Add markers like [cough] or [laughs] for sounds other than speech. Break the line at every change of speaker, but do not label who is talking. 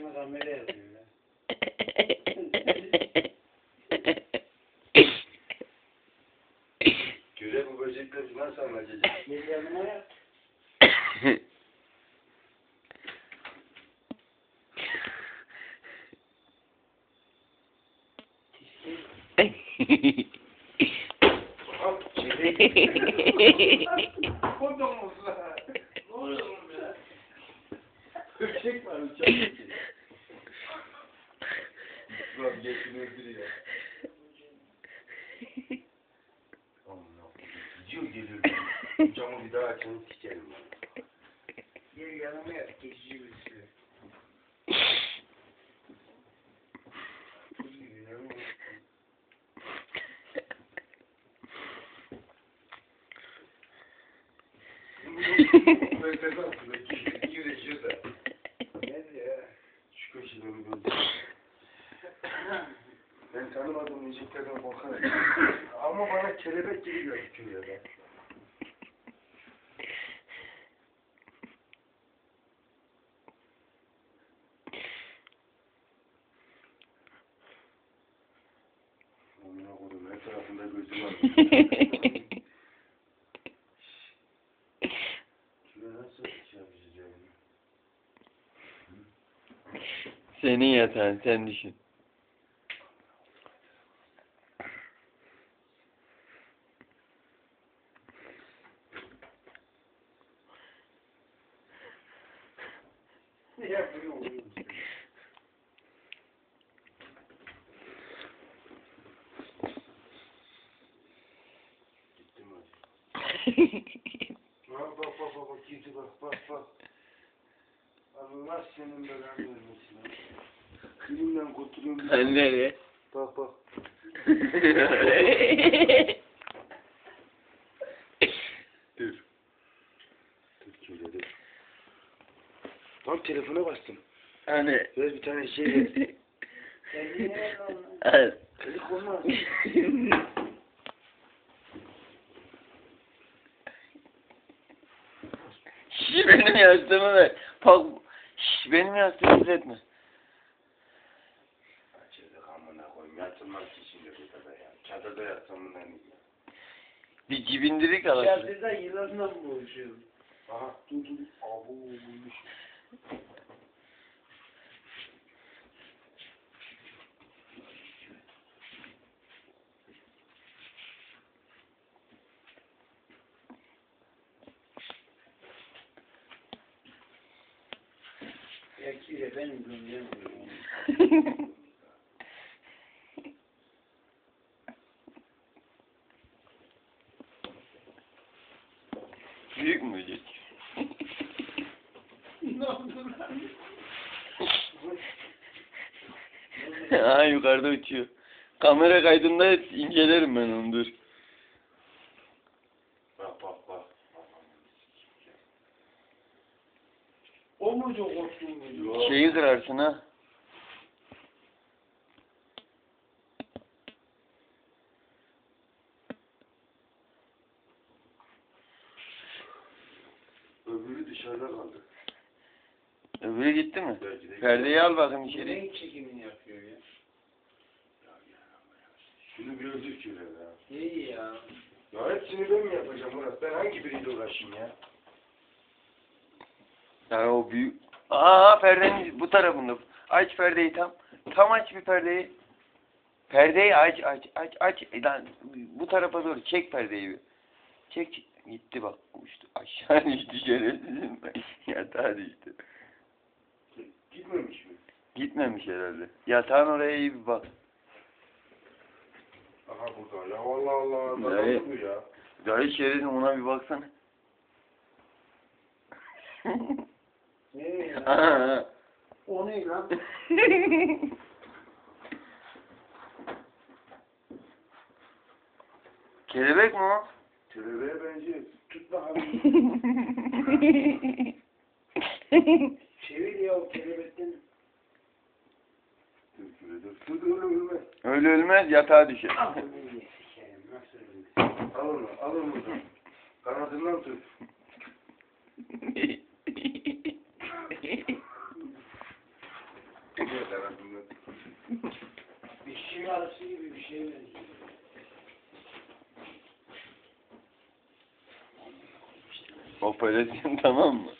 Kendime kamera yapıyor ya.
Göre bu böcekleri nasıl anlatacak?
Gel yanıma
çevik.
Kodumuzla. Ne oluyor oğlum ya? [laughs] Öpecek var uçak.
Geçini öldürüyor. Gidiyor geliyor. Camı bir daha açın sikerim ben.
Gel yanıma yat. Geçici bir şey.
Böyle de aslında güreşiyor da.
Gel ya.
Şu köşeden bir gördüm. Ben tanımadığım müziklerden korkarım. [laughs] Ama bana kelebek gibi gözüküyor ya. Amına her tarafında gözüm var. [laughs] Şuraya nasıl şey yapacağız yani?
Senin yatağın sen düşün.
Ne?
Gittim hadi. Bak bak bak bak gitti bak bak bak. Allah senin belanı vermesin. Elimden kurtuluyorum.
Sen nereye?
Bak bak. [laughs] Dur. Dur şöyle dur. Tam telefona bastım.
hani
Ver bir tane şey
oğlum?
Al.
Kırık olmaz. [laughs]
Şş, benim yastığımı ver. Bak. Şş, benim yastığımı izletme.
Açıldık amına koyayım. Yatılmaz ki şimdi burada ya. Çadırda yatsam bundan iyi.
Bir cibindirik alasın.
Çadırda yılanla mı boğuşuyorsun?
Aha dur dur. Abo bulmuş.
Yakire benim gönlüm.
Büyük mü
ödeyecek?
Aa yukarıda uçuyor. Kamera kaydında incelerim ben onu dur.
Bak?
Şeyi kırarsın ha.
Öbürü dışarıda kaldı.
Öbürü gitti mi? Perdeyi al bakayım içeri.
renk çekimini yapıyor ya.
Şunu gördük şöyle ya.
İyi ya.
Ya hepsini ben mi yapacağım Murat? Ben hangi biriyle uğraşayım ya?
Ya o büyük. Aa perdenin bu tarafında. Aç perdeyi tam. Tam aç bir perdeyi. Perdeyi aç aç aç aç. E Lan bu tarafa doğru çek perdeyi bir. Çek. Gitti bak. Uçtu. Aşağı [laughs] düştü şerefsizim. Yatağa düştü.
Gitmemiş mi?
Gitmemiş herhalde. Yatağın oraya iyi bir bak.
Aha burada ya. Allah Allah. Kazandı bu ya.
Dayı şerefsizim ona bir baksana.
Ne ya? [laughs] O ne lan? [laughs]
Kelebek mi o?
Kelebeğe benziyor. Tut bakalım. [laughs]
Çevir ya o kelebekten.
dur şöyle dur. Dur dur dur. dur.
Öyle ölmez yatağa düşer.
Al onu. Al onu. Kanadından tut.
Bir şiir arası gibi bir şey benziyor.
Operasyon tamam mı?